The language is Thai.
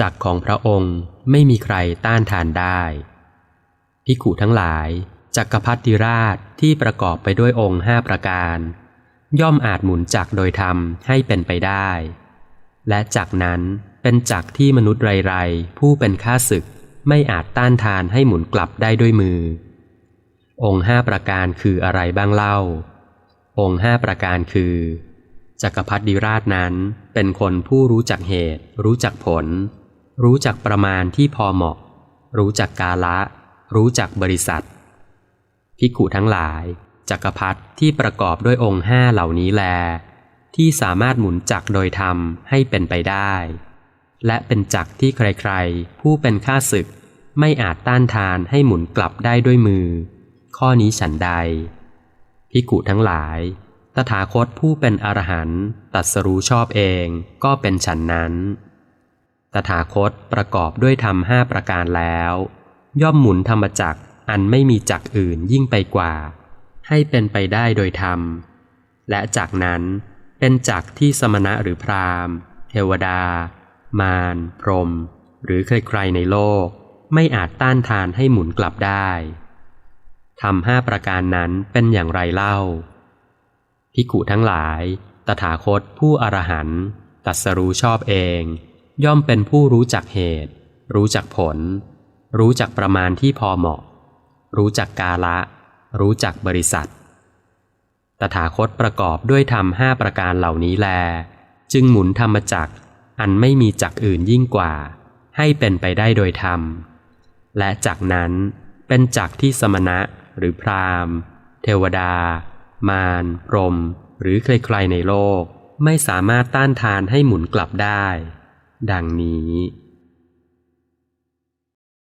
จักของพระองค์ไม่มีใครต้านทานได้พิขุทั้งหลาย จักรพรรดิราชที่ประกอบไปด้วยองค์ห้าประการ ย่อมอาจหมุนจักโดยธรรมให้เป็นไปได้ และจักนั้นเป็นจักที่มนุษย์ไรๆ ผู้เป็นข้าศึกไม่อาจต้านทานให้หมุนกลับได้ด้วยมือ องค์ห้าประการคืออะไรบ้างเล่า องค์ห้าประการคือจักรพรรดิราชนั้นเป็นคนผู้รู้จักเหตุ รู้จักผล รู้จักประมาณที่พอเหมาะ รู้จักกาละ รู้จักบริษัทภิกขุทั้งหลาย จักรพรรดิที่ประกอบด้วยองค์ห้าเหล่านี้แล ที่สามารถหมุนจักโดยธรรมให้เป็นไปได้ และเป็นจักที่ใครๆ ผู้เป็นข้าศึกไม่อาจต้านทานให้หมุนกลับได้ด้วยมือ ข้อนี้ฉันใดภิกขุทั้งหลาย ตถาคตผู้เป็นอรหันต์ตัดสรู้ชอบเองก็เป็นฉันนั้น ตถาคตประกอบด้วยธรรมห้าประการแล้ว ย่อมหมุนธรรมจักรอันไม่มีจักอื่นยิ่งไปกว่า ให้เป็นไปได้โดยธรรม และจากนั้นเป็นจักที่สมณะหรือพราหมณ์ เทวดา มารพรหมหรือใครๆในโลก ไม่อาจต้านทานให้หมุนกลับได้ทำห้าประการนั้นเป็นอย่างไรเล่าภิกุทั้งหลาย ตถาคตผู้อรหันต์ตัสรู้ชอบเอง ย่อมเป็นผู้รู้จักเหตุ รู้จักผล รู้จักประมาณที่พอเหมาะ รู้จักกาละ รู้จักบริษัท ตถาคตประกอบด้วยธรรมห้าประการเหล่านี้แล จึงหมุนธรรมจักอันไม่มีจักอื่นยิ่งกว่า ให้เป็นไปได้โดยธรรม และจักนั้นเป็นจักที่สมณะหรือพราหมณ์ เทวดา มารพรม หรือใครๆในโลก ไม่สามารถต้านทานให้หมุนกลับได้ ดังนี้